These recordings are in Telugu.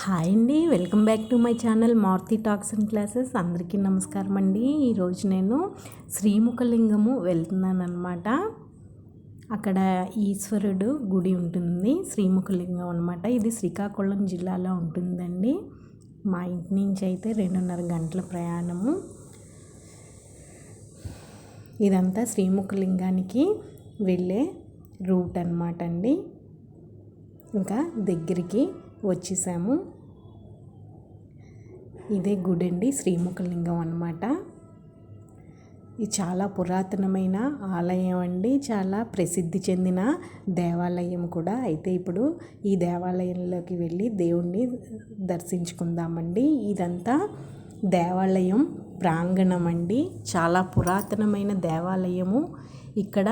హాయ్ అండి. Welcome back to my channel Maruti talks and classes. అందరికీ నమస్కారం అండి. ఈరోజు నేను శ్రీముఖలింగము వెళ్తున్నాను అనమాట అక్కడ ఈశ్వరుడు గుడి ఉంటుంది శ్రీముఖలింగం అనమాట ఇది శ్రీకాకుళం జిల్లాలో ఉంటుందండి. మా ఇంటి నుంచి అయితే రెండున్నర గంటల ప్రయాణము. ఇదంతా శ్రీముఖలింగానికి వెళ్ళే రూట్ అనమాట అండి. ఇంకా దగ్గరికి వచ్చేసాము. ఇదే గుడి అండి శ్రీముఖలింగం అనమాట ఇది చాలా పురాతనమైన ఆలయం అండి. చాలా ప్రసిద్ధి చెందిన దేవాలయం కూడా. అయితే ఇప్పుడు ఈ దేవాలయంలోకి వెళ్ళి దేవుణ్ణి దర్శించుకుందామండి. ఇదంతా దేవాలయం ప్రాంగణం అండి. చాలా పురాతనమైన దేవాలయము. ఇక్కడ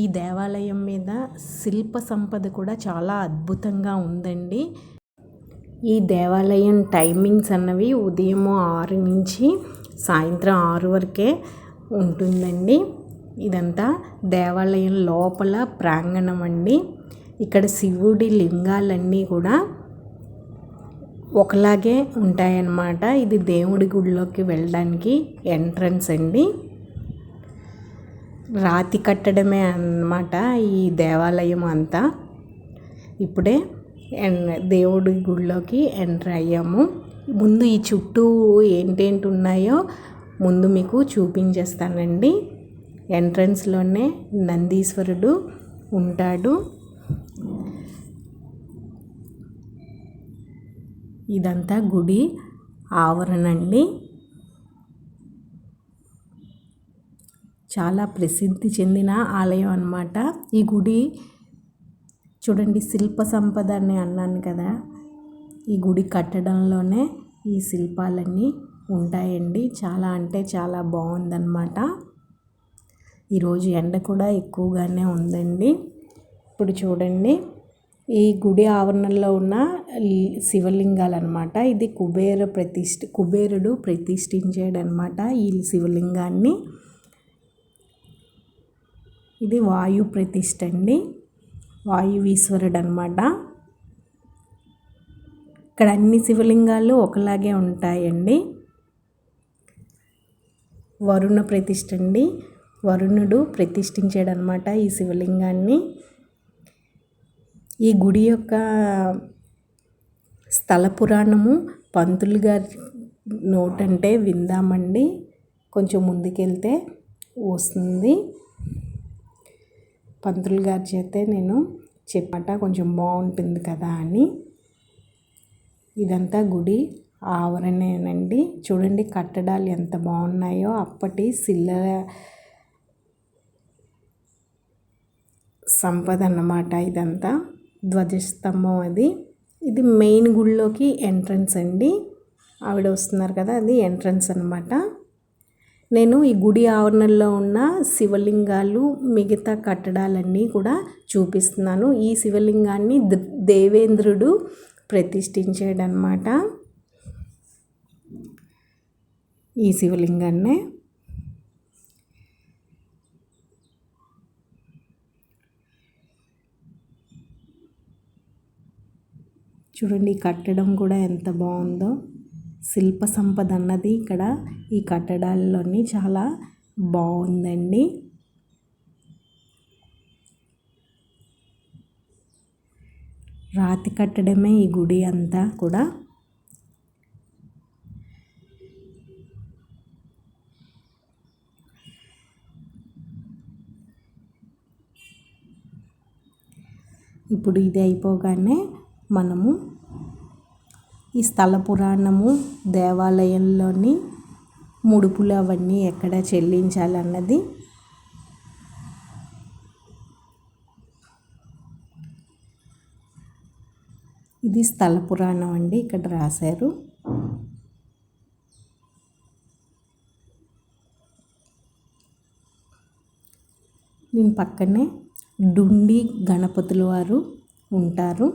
ఈ దేవాలయం మీద శిల్ప సంపద కూడా చాలా అద్భుతంగా ఉందండి. ఈ దేవాలయం టైమింగ్స్ అన్నవి ఉదయం ఆరు నుంచి సాయంత్రం ఆరు వరకే ఉంటుందండి. ఇదంతా దేవాలయం లోపల ప్రాంగణం అండి. ఇక్కడ శివుడి లింగాలన్నీ కూడా ఒకలాగే ఉంటాయన్నమాట. ఇది దేవుడి గుడిలోకి వెళ్ళడానికి ఎంట్రన్స్ అండి. రాతి కట్టడమే అన్నమాట ఈ దేవాలయం అంతా. ఇప్పుడే దేవుడి గుడిలోకి ఎంటర్ అయ్యాము. ముందు ఈ చుట్టూ ఏంటేంటి ఉన్నాయో ముందు మీకు చూపించేస్తానండి. ఎంట్రన్స్లోనే నందీశ్వరుడు ఉంటాడు. ఇదంతా గుడి ఆవరణ అండి చాలా ప్రసిద్ధి చెందిన ఆలయం అన్నమాట. ఈ గుడి చూడండి శిల్ప సంపద అని అన్నాను కదా. ఈ గుడి కట్టడంలోనే ఈ శిల్పాలన్నీ ఉంటాయండి. చాలా అంటే చాలా బాగుందన్నమాట. ఈరోజు ఎండ కూడా ఎక్కువగానే ఉందండి. ఇప్పుడు చూడండి ఈ గుడి ఆవరణలో ఉన్న శివలింగాలు అనమాట ఇది కుబేర ప్రతిష్ఠ కుబేరుడు ప్రతిష్ఠించాడనమాట ఈ శివలింగాన్ని. ఇది వాయు ప్రతిష్ఠ అండి. వాయువీశ్వరుడు అనమాట ఇక్కడ అన్ని శివలింగాలు ఒకలాగే ఉంటాయండి. వరుణ ప్రతిష్ఠ అండి. వరుణుడు ప్రతిష్ఠించాడనమాట ఈ శివలింగాన్ని. ఈ గుడి యొక్క స్థల పురాణము పంతులు గారి నోటంటే విందామండి. కొంచెం ముందుకెళ్తే వస్తుంది. పంతులు గారి చేతే నేను చెప్పట కొంచెం బాగుంటుంది కదా అని. ఇదంతా గుడి ఆవరణేనండి. చూడండి కట్టడాలు ఎంత బాగున్నాయో. అప్పటి శిల్ల సంపద అన్నమాట ఇదంతా. ధ్వజస్తంభం అది. ఇది మెయిన్ గుడిలోకి ఎంట్రన్స్ అండి. ఆవిడ వస్తున్నారు కదా అది ఎంట్రన్స్ అనమాట నేను ఈ గుడి ఆవరణలో ఉన్న శివలింగాలు మిగతా కట్టడాలన్నీ కూడా చూపిస్తున్నాను. ఈ శివలింగాన్ని దేవేంద్రుడు ప్రతిష్ఠించాడనమాట ఈ శివలింగాన్నే. చూడండి కట్టడం కూడా ఎంత బాగుందో. శిల్ప సంపద అన్నది ఇక్కడ ఈ కట్టడాల్లోని చాలా బాగుందండి రాతి కట్టడమే ఈ గుడి అంతా కూడా. ఇప్పుడు ఇది అయిపోగానే మనము ఈ స్థల పురాణము దేవాలయంలోని ముడుపులు అవన్నీ ఎక్కడ చెల్లించాలన్నది ఇది స్థల పురాణం అండి ఇక్కడ రాశారు. దీని పక్కనే డుండి గణపతుల వారు ఉంటారు.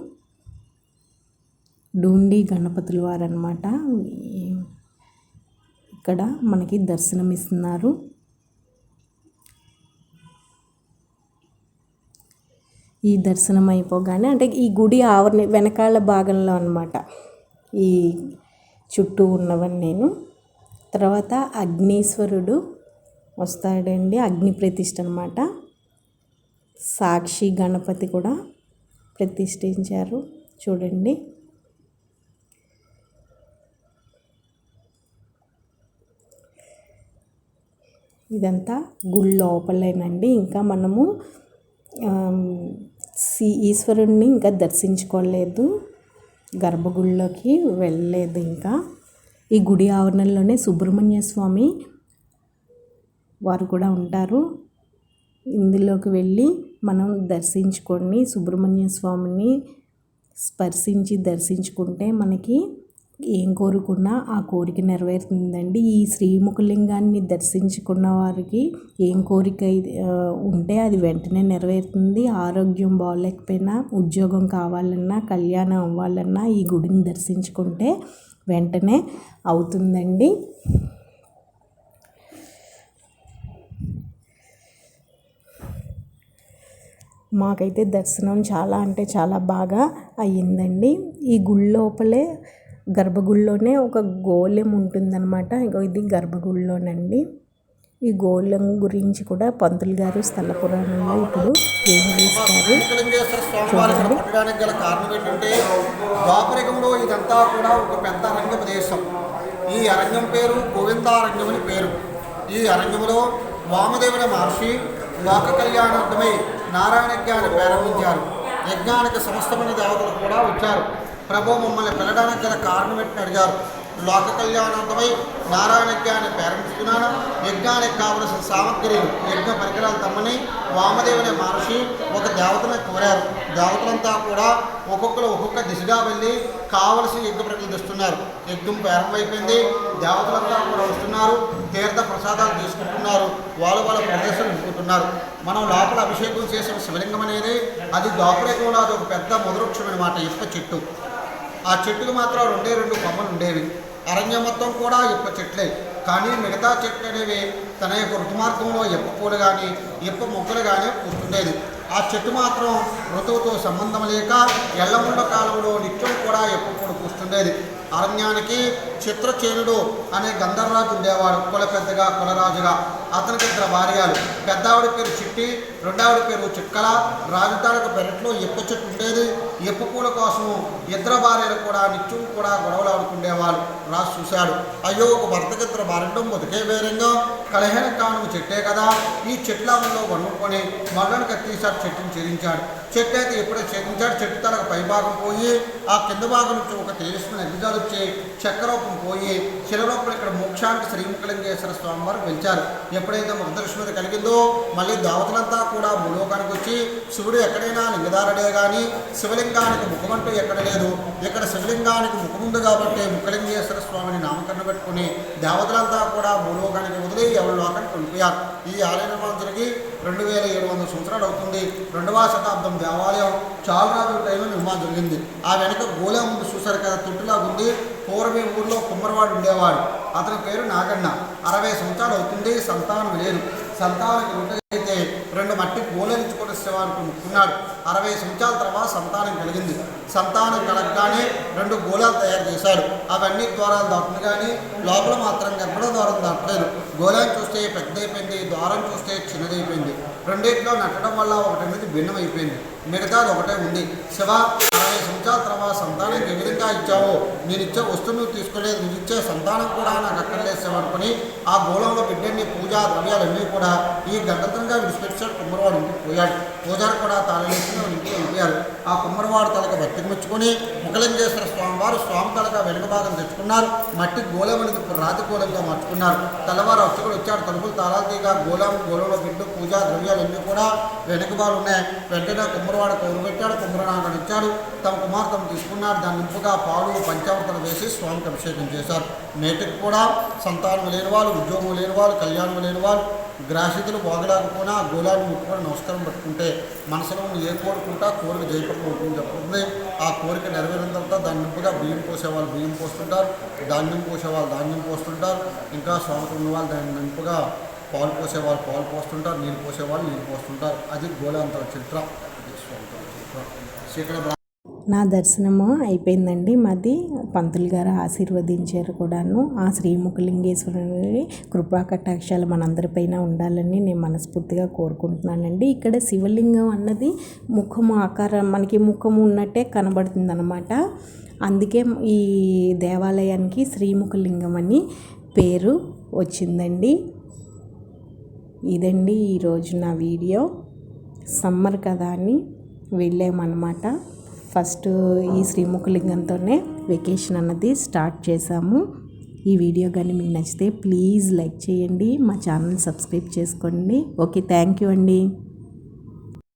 డూండి గణపతుల వారు అనమాట ఇక్కడ మనకి దర్శనమిస్తున్నారు. ఈ దర్శనం అయిపోగానే అంటే ఈ గుడి ఆవరణ వెనకాల భాగంలో అనమాట ఈ చుట్టూ ఉన్నవన్నీ నేను. తర్వాత అగ్నీశ్వరుడు వస్తాడండి. అగ్ని ప్రతిష్ఠ అనమాట సాక్షి గణపతి కూడా ప్రతిష్ఠించారు. చూడండి. ఇదంతా గుడి లోపలేనండి. ఇంకా మనము శ్రీ ఈశ్వరుణ్ణి ఇంకా దర్శించుకోలేదు. గర్భగుడిలోకి వెళ్ళలేదు ఇంకా. ఈ గుడి ఆవరణలోనే సుబ్రహ్మణ్య స్వామి వారు కూడా ఉంటారు. ఇందులోకి వెళ్ళి మనం దర్శించుకొని సుబ్రహ్మణ్య స్వామిని స్పర్శించి దర్శించుకుంటే మనకి ఏం కోరుకున్నా ఆ కోరిక నెరవేరుతుందండి. ఈ శ్రీముఖలింగాన్ని దర్శించుకున్న వారికి ఏం కోరిక ఉంటే అది వెంటనే నెరవేరుతుంది. ఆరోగ్యం బాగోలేకపోయినా ఉద్యోగం కావాలన్నా కళ్యాణం అవ్వాలన్నా ఈ గుడిని దర్శించుకుంటే వెంటనే అవుతుందండి. మాకైతే దర్శనం చాలా అంటే చాలా బాగా అయ్యిందండి. ఈ గుడి లోపలే గర్భగుడిలోనే ఒక గోళం ఉంటుందన్నమాట. ఇగో ఇది గర్భగుడిలోనండి. ఈ గోళం గురించి కూడా పంతులు గారు స్థల పురాణంలో ఇప్పుడు గల కారణం ఏంటంటే ద్వాపరికంలో ఇదంతా కూడా ఒక పెద్ద అరణ్య ప్రదేశం. ఈ అరణ్యం పేరు గోవిందారణ్యం అని పేరు. ఈ అరణ్యంలో వామదేవుల మహర్షి లోక కళ్యాణార్థమై నారాయణ జ్ఞాని ప్రారంభించారు యజ్ఞానికి సమస్తమైన దేవతలు కూడా వచ్చారు. ప్రభు మమ్మల్ని పిలడానికి గల కారణం ఏంటని అడిగారు. లోక కళ్యాణార్థమై నారాయణ యజ్ఞాన్ని ప్రారంభిస్తున్నాను. యజ్ఞానికి కావలసిన సామగ్రిలు యజ్ఞ పరికరాలు తమ్మని వామదేవుని మహర్షి ఒక దేవతను కోరారు. దేవతలంతా కూడా ఒక్కొక్కరు ఒక్కొక్క దిశగా వెళ్ళి కావలసిన యజ్ఞ ప్రకటన తెస్తున్నారు యజ్ఞం ప్రారంభమైపోయింది. దేవతలంతా కూడా వస్తున్నారు. తీర్థ ప్రసాదాలు తీసుకుంటున్నారు. వాళ్ళు వాళ్ళ ప్రదేశం నింపుతున్నారు మనం లోపల అభిషేకం చేసిన శివలింగం అనేది అది దాపురేకంలో అది ఒక పెద్ద మొదవృక్షం అనమాట ఇసుక చెట్టు. ఆ చెట్టుకు మాత్రం రెండే రెండు కొమ్మలు ఉండేవి. అరణ్యం మొత్తం కూడా ఇప్ప చెట్లే. కానీ మిగతా చెట్లు అనేవి తన యొక్క ఋతుమార్గంలో ఇప్ప పూలు కానీ ఇప్ప మొక్కలు కానీ పూస్తుండేది. ఆ చెట్టు మాత్రం ఋతువుతో సంబంధం లేక ఎల్లముండ కాలంలో నిత్యం కూడా ఎప్పు పూలు పూస్తుండేది. అరణ్యానికి చిత్రచేనుడు అనే గంధర్రాజు ఉండేవాడు. కుల పెద్దగా కులరాజుగా అతనికి ఇద్దరు భార్యలు పెద్దావిడ పేరు చిట్టి రెండావిడ పేరు చిక్కల రాజధానికి పెరట్లో ఎప్పు చెట్టు ఉండేది. ఎప్పు పూల కోసం ఇద్దరు భార్యలు కూడా నిత్యం కూడా గొడవలు ఆడుకుండేవాళ్ళు రాసి చూశాడు. అయ్యో ఒక భర్తకి ఇద్దరు భార్యడం బతికే వేరంగా. కలహేన కానుక చెట్టే కదా. ఈ చెట్లామంలో వణుకొని మళ్ళను కత్తిసారి చెట్టుని చేరించాడు చెట్టు అయితే ఎప్పుడైతే ఛేదించాడు. చెట్టు తనకు పైభాగం పోయి ఆ కింద భాగం నుంచి ఒక తేజస్సుని అగ్గిజాలు వచ్చి చక్రరూపం పోయి శిలరూపం ఇక్కడ మోక్షానికి శ్రీముఖలింగేశ్వర స్వామి వారు వెళ్చారు ఎప్పుడైతే ముఖదర్శనం మీద కలిగిందో మళ్ళీ దేవతలంతా కూడా భూలోకానికి వచ్చి శివుడు ఎక్కడైనా లింగదారుడే కానీ శివలింగానికి ముఖమంటూ ఎక్కడ లేదు. ఇక్కడ శివలింగానికి ముఖముందు కాబట్టి ముఖలింగేశ్వర స్వామిని నామకరణ పెట్టుకుని దేవతలంతా కూడా భూలోకానికి వదిలి ఎవరి లోకానికి వెళ్ళిపోయారు ఈ ఆలయ నిర్మాణం జరిగి రెండు వేల ఏడు వందల సంవత్సరాలు అవుతుంది. రెండవ శతాబ్దం దేవాలయం చాలా రోజుల టైంలో నిర్మాణం జరిగింది. ఆ వెనక గోలే ముందు చూసారు కదా తొట్టులాగా ఉంది. పూర్వమే ఊర్లో కుమ్మరవాడు ఉండేవాడు. అతని పేరు నాగన్న. అరవై సంవత్సరాలు అవుతుంది సంతానం లేదు. సంతానం అయితే రెండు మట్టి గోలెలుచుకొని ముక్కున్నాడు అరవై సంవత్సరాల తర్వాత సంతానం కలిగింది. సంతానం కలగగానే రెండు గోళాలు తయారు చేశాడు. అవన్నీ ద్వారాలు దాటును కానీ లోపల మాత్రం గర్భడ ద్వారం దాటలేదు. గోళాన్ని చూస్తే పెద్దదైపోయింది ద్వారం చూస్తే చిన్నదైపోయింది. రెండింటిలో నట్టడం వల్ల ఒకటి అనేది భిన్నమైపోయింది. మిగతాది ఒకటే ఉంది. శివ అరవై తర్వాత సంతానానికి ఏ విధంగా ఇచ్చావో. నేను ఇచ్చే వస్తువు నువ్వు తీసుకోలేదు. నువ్వు ఇచ్చే సంతానం కూడా నాకు అక్కర్లేదు అనుకుని ఆ గోళంలో బిడ్డని పూజా ద్రవ్యాలన్నీ కూడా. ఈ గడ్డతంగా విడిచిపెట్టాడు కుమ్మరవాడు ఇంటికి పోయాడు. పూజారు కూడా తాళలేసి ఇంటికి వెళ్ళిపోయారు. ఆ కుమ్మరవాడు తలక బతికిముచ్చుకొని ముఖలింగేశ్వర స్వామి వారు స్వామి తలక వెనుక భాగం తెచ్చుకున్నారు. మట్టి గోళం అనేది రాతి గోళంగా మార్చుకున్నారు. తెల్లవారు అర్చకుడు వచ్చాడు. తలుపులు తాళాతీగా గోళం గోళంలో బిడ్డ పూజా ద్రవ్యాలన్నీ కూడా వెనుక బాలు ఉన్నాయి. వెంటనే కుమ్మరవాడు కోరుపెట్టాడు కుమ్మరనాథుడు ఇచ్చాడు తమ కుమార్తెను తీసుకున్నారు. దాని నింపుగా పాలు పంచామృతం వేసి స్వామికి అభిషేకం చేశారు. నేటికి కూడా సంతానం లేని వాళ్ళు ఉద్యోగం లేని వాళ్ళు కళ్యాణం లేని వాళ్ళు గ్రాసితులు బాగలేకపోయినా గోళాన్ని ముట్టుకొని నమస్కారం పెట్టుకుంటే మనసులో ఏ కోరుకుంటా కోరిక జయపడకుండా ఉంటుంది ఆ కోరిక నెరవేరిన తర్వాత దాని నింపుగా బియ్యం పోసేవాళ్ళు బియ్యం పోస్తుంటారు ధాన్యం పోసేవాళ్ళు ధాన్యం పోస్తుంటారు ఇంకా స్వామికి ఉన్నవాళ్ళు దాన్ని నింపుగా పాలు పోసేవాళ్ళు పాలు పోస్తుంటారు నీళ్ళు పోసేవాళ్ళు నీళ్ళు పోస్తుంటారు. అది గోళాంతర చిత్ర సో నా దర్శనము అయిపోయిందండి. మాది పంతులు గారు ఆశీర్వదించారు కూడాను. ఆ శ్రీముఖలింగేశ్వరుని కృపా కటాక్షాలు మనందరిపైన ఉండాలని నేను మనస్ఫూర్తిగా కోరుకుంటున్నానండి. ఇక్కడ శివలింగం అన్నది ముఖము ఆకారం మనకి ముఖము ఉన్నట్టే కనబడుతుంది అనమాట అందుకే ఈ దేవాలయానికి శ్రీముఖలింగం అని పేరు వచ్చిందండి. ఇదండి ఈరోజు నా వీడియో. సమ్మర్ కదా అని వెళ్ళామన్నమాట. ఫస్ట్ ఈ శ్రీముఖలింగంతోనే వెకేషన్ అన్నది స్టార్ట్ చేసాము ఈ వీడియో కానీ మీకు నచ్చితే ప్లీజ్ లైక్ చేయండి. మా ఛానల్ సబ్స్క్రైబ్ చేసుకోండి. ఓకే థ్యాంక్ యూ అండి.